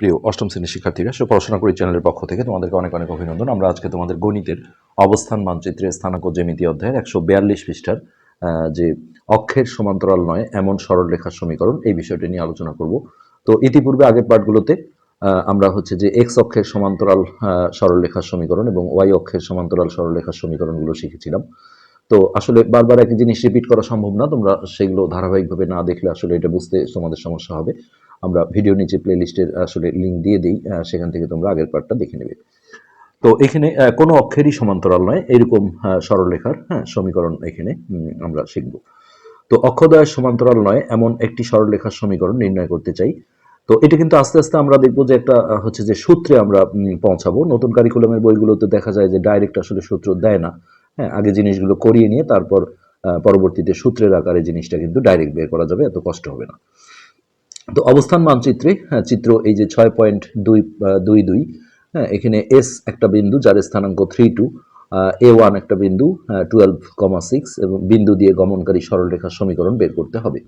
প্রিয় অষ্টম শ্রেণির শিক্ষার্থীরা সে পড়াশোনা করি চ্যানেলের পক্ষ থেকে তোমাদেরকে অনেক অনেক অভিনন্দন। আমরা আজকে তোমাদের গণিতের অবস্থান মানচিত্রে স্থানাঙ্ক জ্যামিতি অধ্যায়ের একশো বিয়াল্লিশ পৃষ্ঠার যে অক্ষের সমান্তরাল নয় এমন সরলরেখার সমীকরণ এই বিষয়টি নিয়ে আলোচনা করব। তো ইতিপূর্বে আগের পাঠগুলোতে আমরা হচ্ছে যে এক্স অক্ষের সমান্তরাল আহ, সরলরেখার সমীকরণ এবং ওয়াই অক্ষের সমান্তরাল সরলরেখার সমীকরণগুলো শিখেছিলাম। তো আসলে বারবার একই জিনিস রিপিট করা সম্ভব না তোমরা সেগুলো ধারাবাহিকভাবে না দেখলে আসলে এটা বুঝতে তোমাদের সমস্যা হবে। আমরা ভিডিও নিচে প্লে লিস্টের আসলে লিঙ্ক দিয়ে দিই সেখান থেকে তোমরা আগের পার্টটা দেখে নেবে। তো এখানে কোনো অক্ষেরই সমান্তরাল নয়, এরকম সরলরেখার হ্যাঁ সমীকরণ এখানে আমরা শিখব। তো অক্ষদ্বয়ের সমান্তরাল নয়, এমন একটি সরলরেখার সমীকরণ নির্ণয় করতে চাই। তো এটা কিন্তু আস্তে আস্তে আমরা দেখব যে একটা হচ্ছে যে সূত্রে আমরা পৌঁছাবো। নতুন কারিকুলামের বইগুলোতে দেখা যায় যে ডাইরেক্ট আসলে সূত্র দেয় না। হ্যাঁ আগে জিনিসগুলো করিয়ে নিয়ে তারপর পরবর্তীতে সূত্রের আকারে জিনিসটা কিন্তু ডাইরেক্ট বের করা যাবে, এত কষ্ট হবে না। তো অবস্থান মানচিত্রে হ্যাঁ, চিত্র এই যে ছয় পয়েন্ট দুই দুই দুই হ্যাঁ এখানে এস একটা বিন্দু যার স্থানাঙ্ক থ্রি টু এ ওয়ান একটা বিন্দু টুয়েলভ কমা সিক্স এবং বিন্দু দিয়ে গমনকারী সরলরেখার সমীকরণ বের করতে হবে।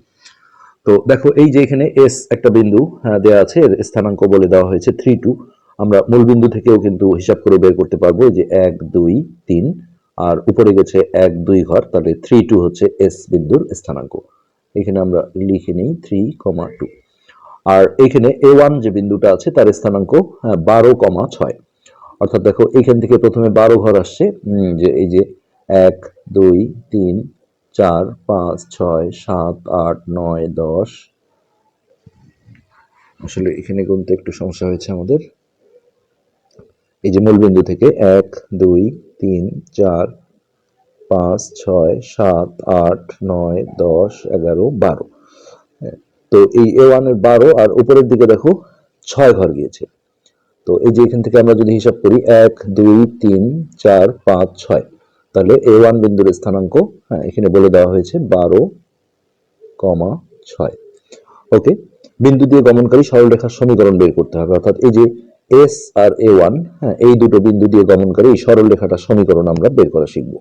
তো দেখো এই যে এখানে এস একটা বিন্দু হ্যাঁ, দেওয়া আছে এর স্থানাঙ্ক বলে দেওয়া হয়েছে থ্রি টু আমরা মূল বিন্দু থেকেও কিন্তু হিসাব করে বের করতে পারব যে এক দুই তিন আর উপরে গেছে এক দুই ঘর তাহলে থ্রি টু হচ্ছে এস বিন্দুর স্থানাঙ্ক। এখানে আমরা লিখে নিই থ্রি কমা টু আর এখানে এ ওয়ান যে বিন্দুটা আছে তার স্থানাঙ্ক বারো কমা ছয়। অর্থাৎ দেখো এখান থেকে প্রথমে বারো ঘর আসছে যে এই যে এক দুই তিন চার পাঁচ ছয় সাত আট নয় দশ। আসলে এখানে গুনতে একটু সমস্যা হয়েছে আমাদের। এই যে মূলবিন্দু থেকে এক দুই তিন চার পাঁচ ছয় সাত আট নয় দশ এগারো বারো। হ্যাঁ, তো এই এ ওয়ানের বারো আর উপরের দিকে দেখো ছয় ঘর গিয়েছে। তো এই যে এখান থেকে আমরা যদি হিসাব করি, এক, দুই, তিন, চার, পাঁচ, ছয়। তাহলে এ ওয়ান বিন্দুর স্থানাঙ্ক হ্যাঁ এখানে বলে দেওয়া হয়েছে বারো, কমা ছয়। ওকে, বিন্দু দিয়ে গমনকারী সরলরেখার সমীকরণ বের করতে হবে। অর্থাৎ এই যে এস আর এ ওয়ান হ্যাঁ এই দুটো বিন্দু দিয়ে গমনকারী এই সরলরেখাটার সমীকরণ আমরা বের করা শিখব।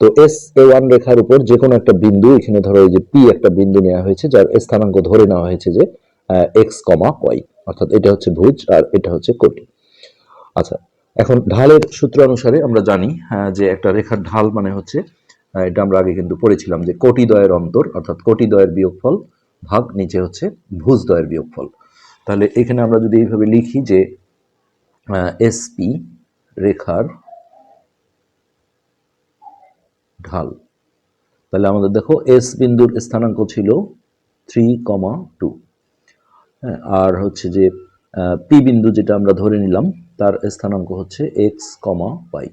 তো এস এ ওয়ান রেখার উপর যে কোনো একটা বিন্দু এখানে ধরো এই যে পি একটা বিন্দু নেওয়া হয়েছে যার স্থানাঙ্ক ধরে নেওয়া হয়েছে যে এক্স কমা ওয়াই অর্থাৎ এটা হচ্ছে ভুজ আর এটা হচ্ছে কোটি। আচ্ছা এখন ঢালের সূত্র অনুসারে আমরা জানি আহ, যে একটা রেখার ঢাল মানে হচ্ছে এটা আমরা আগে কিন্তু পড়েছিলাম যে কোটি দয়ের অন্তর অর্থাৎ কোটি দয়ের বিয়োগফল ভাগ নিচে হচ্ছে ভুজ দয়ের বিয়োগফল। তাহলে এখানে আমরা যদি এইভাবে লিখি যে এসপি রেখার ঢাল। তাহলে আমাদের দেখো এস বিন্দুর স্থানাঙ্ক ছিল থ্রি কমা টু হ্যাঁ আর হচ্ছে যে পি বিন্দু যেটা আমরা ধরে নিলাম, তার স্থানাঙ্ক হচ্ছে এক্স কমা ওয়াই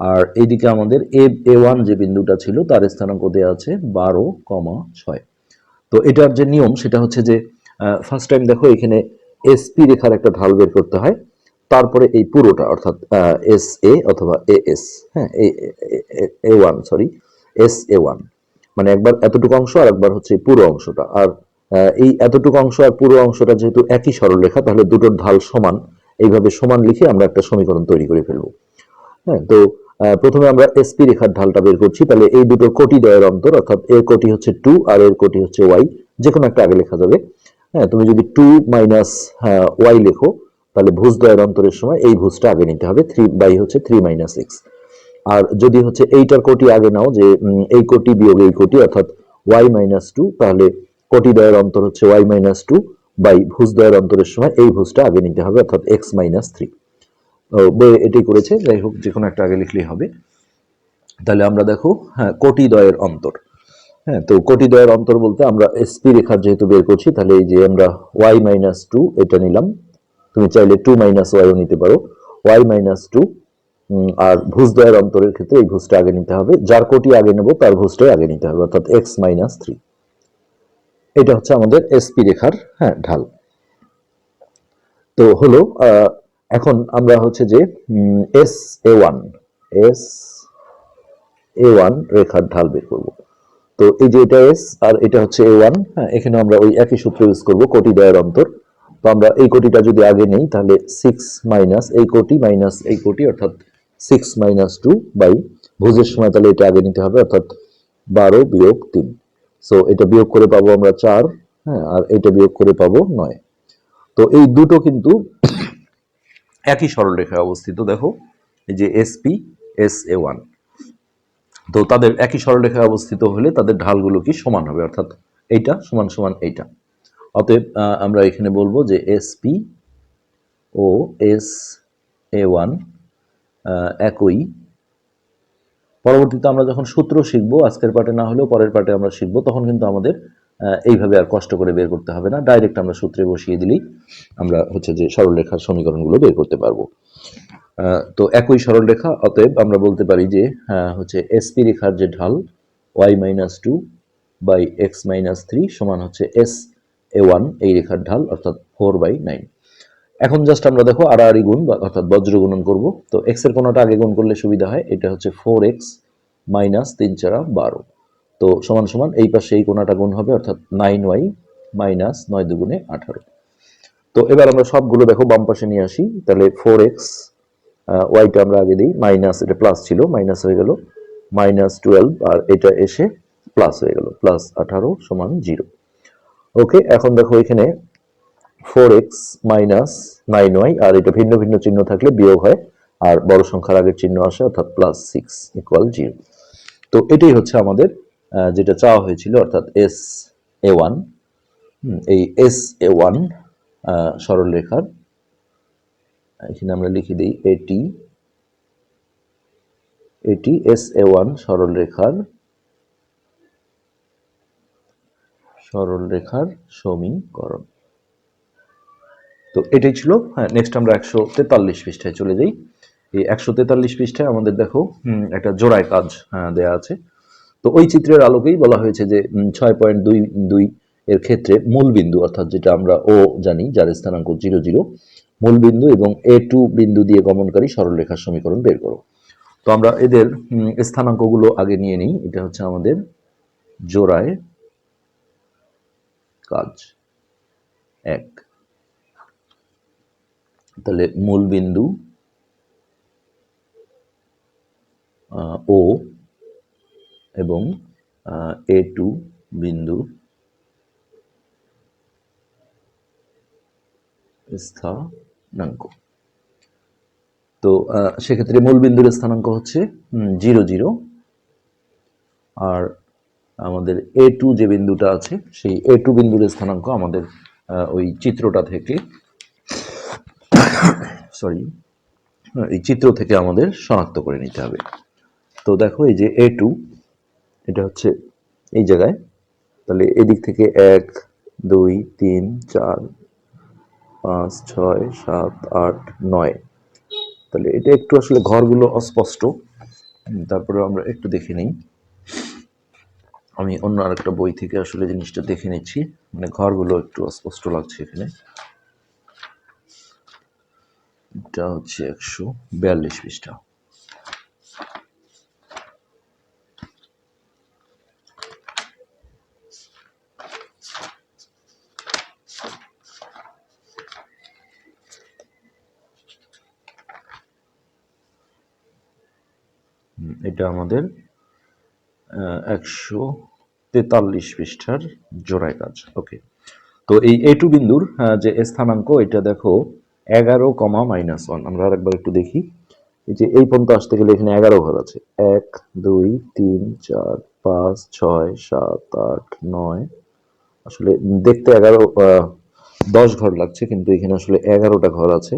আর এইদিকে আমাদের এ এ ওয়ান যে বিন্দুটা ছিল, তার স্থানাঙ্ক দেওয়া আছে বারো কমা ছয়। তো এটার যে নিয়ম, সেটা হচ্ছে যে ফার্স্ট টাইম দেখো এখানে এসপি রেখার একটা ঢাল বের করতে হয়। তারপরে এই পুরোটা, অর্থাৎ এস এ অথবা এ এস হ্যাঁ A one sorry S A one মানে একবার এতটুকু অংশ আর একবার হচ্ছে পুরো অংশটা। আর এই এতটুকু অংশ আর পুরো অংশটা যেহেতু একই সরলরেখা, তাহলে দুটোর ঢাল সমান। এইভাবে সমান লিখে আমরা একটা সমীকরণ তৈরি করে ফেলব। হ্যাঁ তো প্রথমে আমরা এসপি রেখার ঢালটা বের করছি। তাহলে এই দুটো কোটি দয়ের অন্তর, অর্থাৎ এর কোটি হচ্ছে টু আর এর কোটি হচ্ছে ওয়াই যে কোনো একটা আগে লেখা যাবে। হ্যাঁ তুমি যদি টু মাইনাস ওয়াই লেখো তাহলে ভুজ দয়ের অন্তরের সময় এই ভুজটা আগে নিতে হবে থ্রি বাই হচ্ছে থ্রি মাইনাস এক্স আর যদি হচ্ছে এইটার কোটি আগে নাও যে এই কোটি বিয়োগ এই কোটি অর্থাৎ ওয়াই মাইনাস টু তাহলে কোটি দয়ের অন্তর হচ্ছে ওয়াই মাইনাস টু বাই ভুজ দয়ের অন্তরের সময় এই ভুজটা আগে নিতে হবে অর্থাৎ এক্স মাইনাস থ্রি বইয়ে এটাই করেছে, যাই হোক, যে কোনো একটা আগে লিখলেই হবে। তাহলে আমরা দেখো হ্যাঁ কোটি দয়ের অন্তর হ্যাঁ তো কোটি দয়ের অন্তর বলতে আমরা এসপি রেখার যেহেতু বের করছি, তাহলে এই যে আমরা ওয়াই মাইনাস টু এটা নিলাম। তুমি চাইলে টু মাইনাস ওয়াইও নিতে পারো। ওয়াই মাইনাস টু আর ভুজ দয়ের অন্তরের ক্ষেত্রে এই ভুজটা আগে নিতে হবে। যার কোটি আগে নেব, তার ভুজটাই আগে নিতে হবে, অর্থাৎ এক্স মাইনাস থ্রি এটা হচ্ছে আমাদের এসপি রেখার হ্যাঁ ঢাল। তো হলো এখন আমরা হচ্ছে যে S A one S A one রেখার ঢাল বের করব। তো এই যে এটা এস আর এটা হচ্ছে এ ওয়ান হ্যাঁ এখানে আমরা ওই একই সূত্র ইউজ করব, কোটি দয়ের অন্তর। তো আমরা এই কোটিটা যদি আগে নেই, তাহলে সিক্স মাইনাস এই কোটি মাইনাস এই কোটি, অর্থাৎ সিক্স মাইনাস টু বাই ভুজের সময় তাহলে এটা আগে নিতে হবে, অর্থাৎ বারো বিয়োগ তিন। সো এটা বিয়োগ করে পাবো আমরা চার হ্যাঁ আর এটা বিয়োগ করে পাবো নয়। তো এই দুটো কিন্তু একই সরলরেখায় অবস্থিত, দেখো, এই যে এসপি এস এ ওয়ান তো তাদের একই সরলরেখায় অবস্থিত হলে তাদের ঢালগুলো কি সমান হবে, অর্থাৎ এইটা সমান সমান এইটা। অতএব আমরা এখানে বলব যে এসপি ও এস এ ওয়ান একই। পরবর্তীতে আমরা যখন সূত্র শিখব, আজকের পার্টে না হলেও পরের পার্টে আমরা শিখব, তখন কিন্তু আমাদের এইভাবে আর কষ্ট করে বের করতে হবে না। ডাইরেক্ট আমরা সূত্রে বসিয়ে দিলেই আমরা হচ্ছে যে সরলরেখার সমীকরণগুলো বের করতে পারব। তো একই সরলরেখা, অতএব আমরা বলতে পারি যে হচ্ছে এসপি রেখার যে ঢাল Y minus two by X minus three সমান হচ্ছে এস এ ওয়ান এই রেখার ঢাল, অর্থাৎ ফোর বাই নাইন এখন জাস্ট আমরা দেখো আড়াআড়ি গুণ বা অর্থাৎ বজ্র গুণন করব। তো এক্সের কোনোটা আগে গুণ করলে সুবিধা হয়, এটা হচ্ছে ফোর এক্স মাইনাস তিন চারা বারো। তো সমান সমান এই পাশে এই কোনাটা গুণ হবে, অর্থাৎ নাইন ওয়াই মাইনাস নয় দুগুণে আঠারো। তো এবার আমরা সবগুলো দেখো বাম পাশে নিয়ে আসি, তাহলে ফোর এক্স ওয়াইটা আমরা আগে দিই মাইনাস এটা প্লাস ছিল মাইনাস হয়ে গেল মাইনাস টুয়েলভ আর এটা এসে প্লাস হয়ে গেল প্লাস আঠারো সমান জিরো ওকে এখন দেখো এখানে four X minus nine Y আর এটা ভিন্ন ভিন্ন চিহ্ন থাকলে বিয়োগ হয়, আর বড় সংখ্যার আগের চিহ্ন আসে, অর্থাৎ প্লাস সিক্স ইকুয়াল জিরো তো এটাই হচ্ছে আমাদের যেটা চাওয়া হয়েছিল, অর্থাৎ এস এ ওয়ান এই এস এ ওয়ান সরল রেখার এখানে আমরা লিখে দিই, এটি এটি এস এ ওয়ান সরল রেখার সরল রেখার সমীকরণ। তো এটাই ছিল হ্যাঁ নেক্সট আমরা একশো তেতাল্লিশ পৃষ্ঠায় চলে যাই। এই একশো তেতাল্লিশ পৃষ্ঠায় আমাদের দেখো একটা জোড়ায় কাজ হ্যাঁ, দেয়া আছে। তো ওই চিত্রের আলোকেই বলা হয়েছে যে ছয় পয়েন্ট দুই দুই এর ক্ষেত্রে মূল বিন্দু অর্থাৎ যেটা আমরা ও জানি যার স্থানাঙ্ক জিরো জিরো মূল বিন্দু এবং এ টু বিন্দু দিয়ে গমনকারী সরলরেখার সমীকরণ বের করো। তো আমরা এদের স্থানাঙ্কগুলো আগে নিয়ে নিই। এটা হচ্ছে আমাদের জোড়ায় কাজ। এক। তাহলে মূল বিন্দু ও এবং এ টু বিন্দু স্থানাঙ্ক। তো সেক্ষেত্রে মূল বিন্দুর স্থানাঙ্ক হচ্ছে জিরো জিরো। আর আমাদের এ টু যে বিন্দুটা আছে, সেই এ টু বিন্দুর স্থানাঙ্ক আমাদের ওই চিত্রটা থেকে সরি এই চিত্র থেকে আমাদের শনাক্ত করে নিতে হবে। তো দেখো এই যে এ টু এটা হচ্ছে এই জায়গায়। তাহলে এদিক থেকে এক, দুই, তিন, চার, পাঁচ, ছয়, সাত, আট, নয়। তাহলে এটা একটু আসলে ঘরগুলো অস্পষ্ট। তারপরে আমরা একটু দেখে নিই। আমি অন্য আরেকটা বই থেকে আসলে জিনিসটা দেখে নিচ্ছি। মানে ঘরগুলো একটু অস্পষ্ট লাগছে এখানে। এটা হচ্ছে একশো বিয়াল্লিশ পৃষ্ঠা। এটা আমাদের একশো তেতাল্লিশ পৃষ্ঠার জোড়ায় কাজ। ওকে তো এই এ টু বিন্দুর যে স্থানাঙ্ক, এটা দেখো এগারো কমা মাইনাস ওয়ান আমরা আরেকবার একটু দেখি। এই যে এই পর্যন্ত আসতে গেলে এখানে এগারো ঘর আছে। এক, দুই, তিন, চার, পাঁচ, ছয়, সাত, আট, নয়। আসলে দেখতে এগারো দশ ঘর লাগছে, কিন্তু এখানে আসলে এগারোটা ঘর আছে।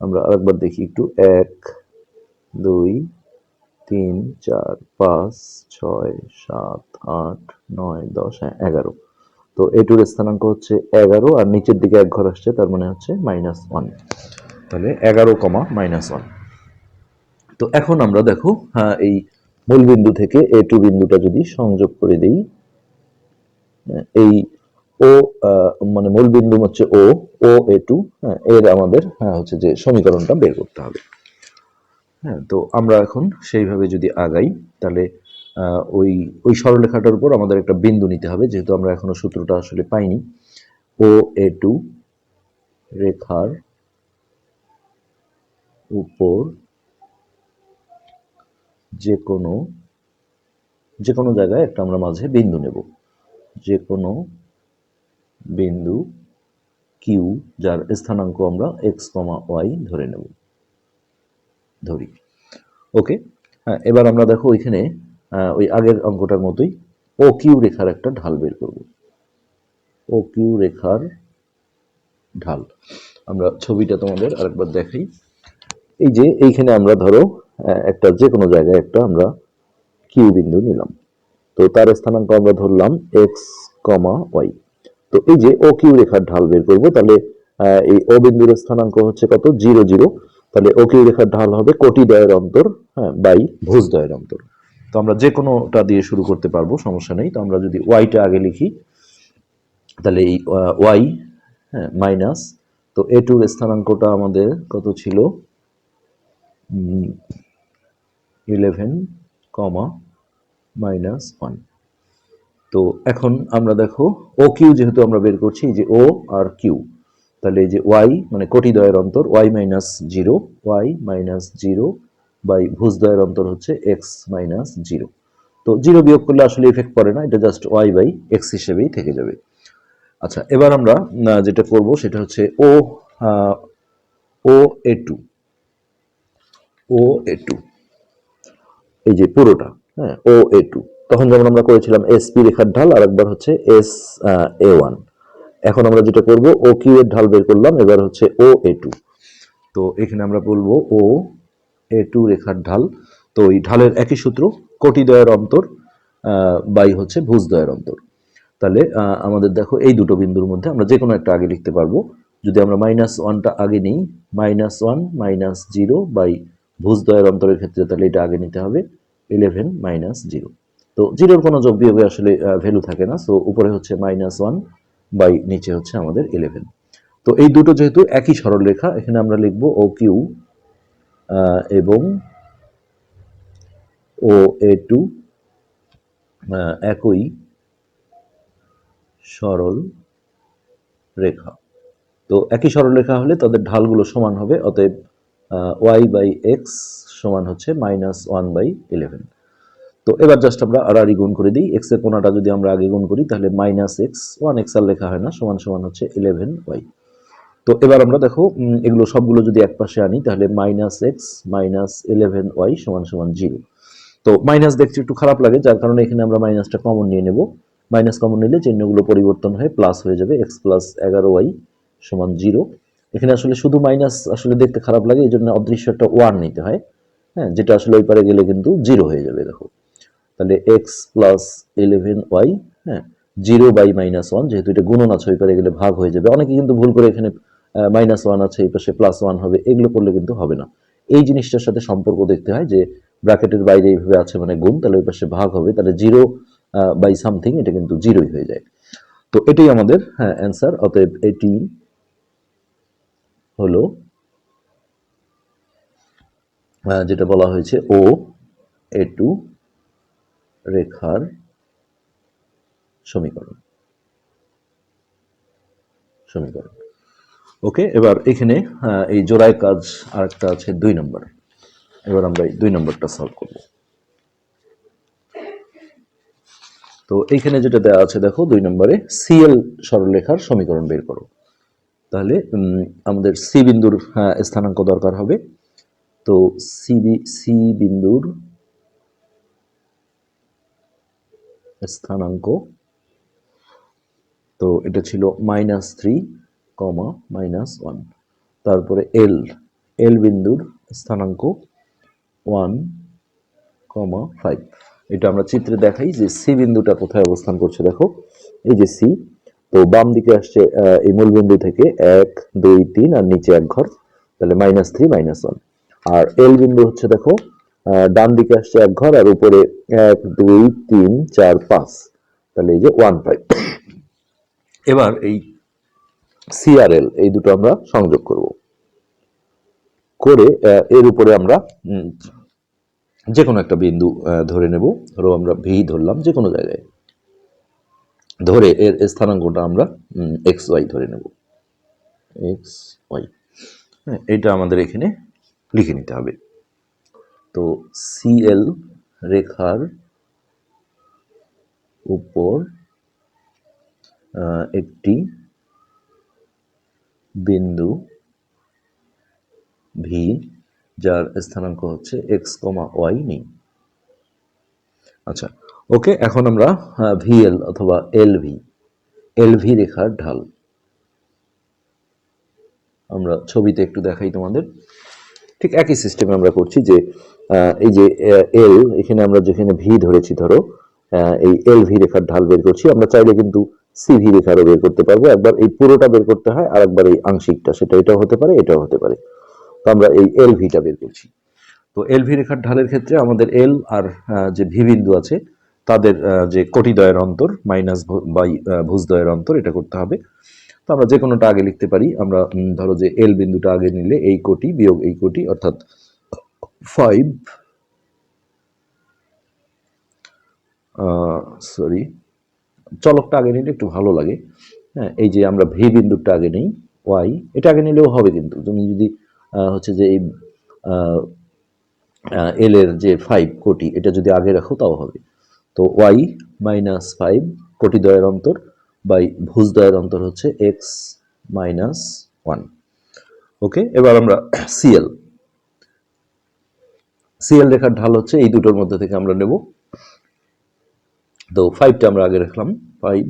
আমরা আরেকবার দেখি একটু। এক, দুই তিন চার পাঁচ ছয় সাত আট নয় দশ হ্যাঁ এগারো। তো এটুর স্থানাঙ্ক হচ্ছে এগারো আর নিচের দিকে এক ঘর আসছে তার মানে হচ্ছে মাইনাস ওয়ান তাহলে এগারো কমা মাইনাস ওয়ান তো এখন আমরা দেখো হ্যাঁ এই মূল বিন্দু থেকে এ টু বিন্দুটা যদি সংযোগ করে দিই আহ, এই ও মানে মূল বিন্দু হচ্ছে ও ও এ টু হ্যাঁ এর আমাদের হ্যাঁ হচ্ছে যে সমীকরণটা বের করতে হবে। হ্যাঁ তো আমরা এখন সেইভাবে যদি আগাই, তাহলে ওই ওই সরলরেখাটার উপর আমাদের একটা বিন্দু নিতে হবে, যেহেতু আমরা এখনও সূত্রটা আসলে পাইনি। ও এ টু রেখার উপর যে কোনো যে কোনো জায়গায় একটা আমরা মাঝে বিন্দু নেব। যে কোনো বিন্দু কিউ যার স্থানাঙ্ক আমরা এক্স কমা ওয়াই ধরে নেব। ধরি। ওকে হ্যাঁ এবার আমরা দেখো ওইখানে ওই আগের অঙ্কটার মতোই ও কিউ রেখার একটা ঢাল বের করব। ও কিউ রেখার ঢাল। আমরা ছবিটা তোমাদের আরেকবার দেখাই। এই যে এইখানে আমরা ধরো একটা যে কোনো জায়গায় একটা আমরা কিউ বিন্দু নিলাম। তো তার স্থানাঙ্ক আমরা ধরলাম এক্স কমা ওয়াই তো এই যে ও কিউ রেখার ঢাল বের করব, তাহলে এই ও বিন্দুর স্থানাঙ্ক হচ্ছে কত? Zero zero. তাহলে ও কিউ রেখার ঢাল হবে কোটি দয়ের অন্তর হ্যাঁ বাই ভোজ দয়ের অন্তর। তো আমরা যে কোনোটা দিয়ে শুরু করতে পারব, সমস্যা নেই। তো আমরা যদি ওয়াইটা আগে লিখি, তাহলে এই ওয়াই হ্যাঁ মাইনাস তো এ টুর স্থানাঙ্কটা আমাদের কত ছিল? ইলেভেন কমা মাইনাস ওয়ান তো এখন আমরা দেখো ও কিউ যেহেতু আমরা বের করছি যে ও আর কিউ তাহলে এই যে ওয়াই মানে কোটিদ্বয়ের অন্তর Y minus zero Y minus zero by ভুজদ্বয়ের অন্তর হচ্ছে এক্স মাইনাস জিরো তো জিরো বিয়োগ করলে আসলে ইফেক্ট পড়ে না, এটা জাস্ট ওয়াই বাই এক্স হিসেবেই থেকে যাবে। আচ্ছা এবার আমরা যেটা করব সেটা হচ্ছে ও ও এ টু ও এ টু এই যে পুরোটা হ্যাঁ ও এ টু তখন যেমন আমরা করেছিলাম এসপি রেখার ঢাল আর একবার হচ্ছে এস এ ওয়ান এখন আমরা যেটা করব ও কিউ এর ঢাল বের করলাম, এবার হচ্ছে ও এ টু তো এখানে আমরা বলব ও এ টু রেখার ঢাল। তো এই ঢালের একই সূত্র কোটিদ্বয়ের অন্তর বাই হচ্ছে ভুজদ্বয়ের অন্তর। তাহলে আমাদের দেখো এই দুটো বিন্দুর মধ্যে আমরা যে কোনো একটা আগে লিখতে পারব। যদি আমরা মাইনাস ওয়ানটা আগে নিই minus one minus zero by ভুজদ্বয়ের অন্তরের ক্ষেত্রে তাহলে এটা আগে নিতে হবে ইলেভেন মাইনাস জিরো তো জিরোর কোনো যোগ বিয়োগে আসলে ভ্যালু থাকে না। সো উপরে হচ্ছে মাইনাস ওয়ান বাই নিচে হচ্ছে আমাদের ইলেভেন তো এই দুটো যেহেতু একই সরল রেখা এখানে আমরা লিখব ও কিউ এবং ও এ টু একই সরল রেখা। তো একই সরল রেখা হলে তাদের ঢালগুলো সমান হবে, অতএব ওয়াই বাই এক্স সমান হচ্ছে মাইনাস ওয়ান বাই ইলেভেন তো এবার জাস্ট আমরা আড়াআড়ি গুণ করে দিই এক্সের কোনাটা যদি আমরা আগে গুণ করি, তাহলে মাইনাস এক্স ওয়ান এক্স আর লেখা হয় না, সমান সমান হচ্ছে ইলেভেন ওয়াই তো এবার আমরা দেখো এগুলো সবগুলো যদি এক পাশে আনি, তাহলে minus X minus eleven Y সমান সমান জিরো তো মাইনাস দেখতে একটু খারাপ লাগে, যার কারণে এখানে আমরা মাইনাসটা কমন নিয়ে নেব। মাইনাস কমন নিলে চিহ্নগুলো পরিবর্তন হয়ে প্লাস হয়ে যাবে এক্স প্লাস এগারো ওয়াই সমান জিরো এখানে আসলে শুধু মাইনাস আসলে দেখতে খারাপ লাগে এই জন্য অদৃশ্য একটা ওয়ান নিতে হয়। হ্যাঁ যেটা আসলে ওই পারে গেলে কিন্তু জিরো হয়ে যাবে, দেখো। তাহলে এক্স প্লাস ইলেভেন ওয়াই হ্যাঁ জিরো বাই মাইনাস ওয়ান যেহেতু এটা গুণন আছে, ওই পারে গেলে ভাগ হয়ে যাবে। অনেকে কিন্তু ভুল করে এখানে মাইনাস ওয়ান আছে, এই পাশে প্লাস ওয়ান হবে, এগুলো করলে কিন্তু হবে না। এই জিনিসটার সাথে সম্পর্ক দেখতে হয় যে, ব্র্যাকেটের বাইরে এইভাবে আছে মানে গুণ, তাহলে ওই পাশে ভাগ হবে, তাহলে জিরো বাই সামথিং এটা কিন্তু জিরোই হয়ে যায়। তো এটাই আমাদের হ্যাঁ অ্যান্সার অতএব এটি হলো যেটা বলা হয়েছে ও এ টু রেখার সমীকরণ। সমীকরণ। ওকে এবার এখানে এই জোড়ায় কাজ আরেকটা আছে দুই নম্বর। এবার আমরা এই দুই নম্বরটা সলভ করব। তো এইখানে যেটা দেওয়া আছে দেখো দুই নম্বরে সিএল সরলরেখার সমীকরণ বের করো। তাহলে আমাদের সি বিন্দুর হ্যাঁ, স্থানাঙ্ক দরকার হবে। তো সি সি বিন্দুর স্থানাঙ্ক। তো এটা ছিল minus three comma minus one তারপরে এল এল বিন্দুর স্থানাঙ্ক ওয়ান কমা ফাইভ এটা আমরা চিত্রে দেখাই যে সি বিন্দুটা কোথায় অবস্থান করছে, দেখো। এই যে সি তো বাম দিকে আসছে এই মূল বিন্দু থেকে এক, দুই, তিন, আর নিচে এক ঘর। তাহলে মাইনাস থ্রি মাইনাস ওয়ান আর এল বিন্দু হচ্ছে, দেখো ডান দিকে আসছে এক ঘর, আর উপরে এক, দুই, তিন, চার, পাঁচ। তাহলে এই যে ওয়ান ফাইভ এবার এই সিআরএল এই দুটো আমরা সংযোগ করব। করে এর উপরে আমরা যে কোনো একটা বিন্দু ধরে নেব। ধরো আমরা ভি ধরলাম যে কোনো জায়গায়। ধরে এর স্থানাঙ্কটা আমরা এক্স ওয়াই ধরে নেব। এক্স ওয়াই হ্যাঁ এটা আমাদের এখানে লিখে নিতে হবে। তো সিএল রেখার উপর একটি বিন্দু ভি যার স্থানাঙ্ক হচ্ছে এক্স কমা ওয়াই নিই। আচ্ছা ওকে, এখন আমরা ভিএল অথবা এল ভি এল ভি রেখার ঢাল। আমরা ছবিতে একটু দেখাই তোমাদের। ঠিক একই সিস্টেমে আমরা করছি যে এই যে এল এখানে আমরা যেখানে ভি ধরেছি, ধরো এই এল ভি রেখার ঢাল বের করছি, আমরা চাইলে কিন্তু সি ভি রেখারও বের করতে পারব। একবার এই পুরোটা বের করতে হয় আর একবার এই আংশিকটা, সেটা এটাও হতে পারে, এটাও হতে পারে। তো আমরা এই এল ভিটা বের করছি। তো এল ভি রেখার ঢালের ক্ষেত্রে আমাদের এল আর যে ভি বিন্দু আছে, তাদের যে কোটিদ্বয়ের অন্তর মাইনাস বাই ভুজদ্বয়ের অন্তর, এটা করতে হবে। তো আমরা যে কোনোটা আগে লিখতে পারি, আমরা ধরো যে এল বিন্দুটা আগে নিলে এই কোটি বিয়োগ এই কোটি, অর্থাৎ ফাইভ সরি চলকটা আগে নিলে একটু ভালো লাগে। হ্যাঁ এই যে আমরা ভি বিন্দুটা আগে নেই, ওয়াই, এটা আগে নিলেও হবে কিন্তু। তুমি যদি হচ্ছে যে এই এল এর যে ফাইভ কোটি, এটা যদি আগে রাখো তাও হবে। তো ওয়াই মাইনাস ফাইভ, কোটি দ্বয়ের অন্তর বাই ভুজ দ্বয়ের অন্তর হচ্ছে এক্স মাইনাস ওয়ান। ওকে, এবার আমরা সিএল সিএল রেখার ঢাল হচ্ছে এই দুটোর মধ্যে থেকে আমরা নেব। তো ফাইভটা আমরা আগে রাখলাম। ফাইভ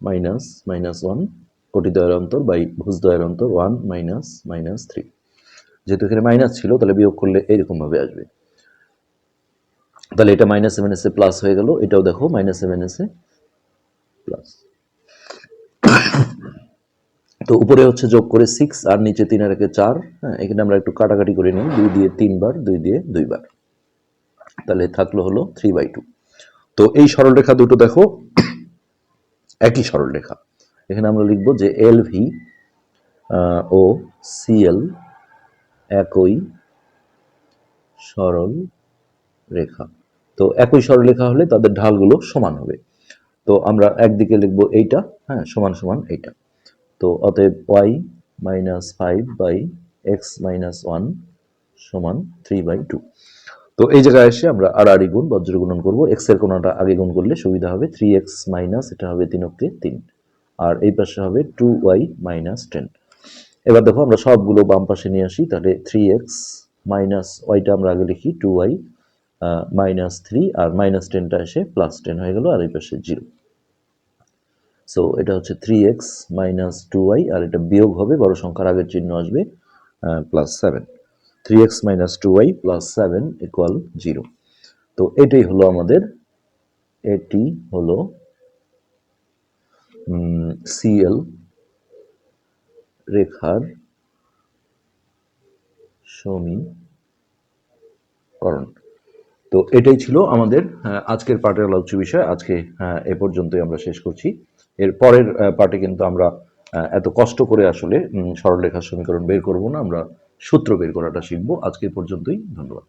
মাইনাস মাইনাস ওয়ান কোটি দ্বয়ের অন্তর বাই ভুজ দ্বয়ের অন্তর ওয়ান মাইনাস মাইনাস থ্রি যেহেতু এখানে মাইনাস ছিল, তাহলে বিয়োগ করলে এইরকম ভাবে আসবে। তাহলে এটা মাইনাস সেভেন এসে প্লাস হয়ে গেল। এটাও দেখো মাইনাস সেভেন এসে প্লাস তো উপরে হচ্ছে যোগ করে সিক্স আর নিচে তিন আর একে চার। হ্যাঁ এখানে আমরা একটু কাটাকাটি করে নিই। দুই দিয়ে তিনবার, দুই দিয়ে দুইবার। তাহলে থাকল হলো থ্রি বাই টু তো এই সরলরেখা দুটো দেখো। একই সরলরেখা এখানে আমরা লিখব যে এল ভি ও সিএল একই সরল রেখা। তো একই সরলরেখা হলে তাদের ঢালগুলো সমান হবে। তো আমরা একদিকে লিখব এইটা হ্যাঁ সমান সমান এইটা। তো অতএব Y minus five by X minus one সমান থ্রি বাই টু তো এই জায়গায় এসে আমরা আড়াআড়ি গুণ, বজ্র গুণন করব। এক্সের কোনটা আগে গুণ করলে সুবিধা হবে থ্রি এক্স মাইনাস এটা হবে তিনকে তিন। আর এই পাশে হবে টু ওয়াই মাইনাস টেন এবার দেখো আমরা সবগুলো বাম পাশে নিয়ে আসি, তাহলে থ্রি এক্স মাইনাস ওয়াইটা আমরা আগে লিখি টু ওয়াই মাইনাস থ্রি আর মাইনাস টেনটা এসে প্লাস টেন হয়ে গেল, আর এই পাশে জিরো সো এটা হচ্ছে three X minus two Y আর এটা বিয়োগ হবে, বড় সংখ্যার আগের চিহ্ন আসবে plus seven three X minus two Y plus seven equal zero তো এটাই হলো আমাদের, এটি হলো সিএল রেখার সমীকরণ। তো এটাই ছিল আমাদের আজকের পাঠের আলোচ্য বিষয়। আজকে এ পর্যন্তই আমরা শেষ করছি। এর পরের পার্টে কিন্তু আমরা এত কষ্ট করে আসলে সরলরেখার সমীকরণ বের করব না, আমরা সূত্র বের করাটা শিখব। আজকে পর্যন্তই, ধন্যবাদ।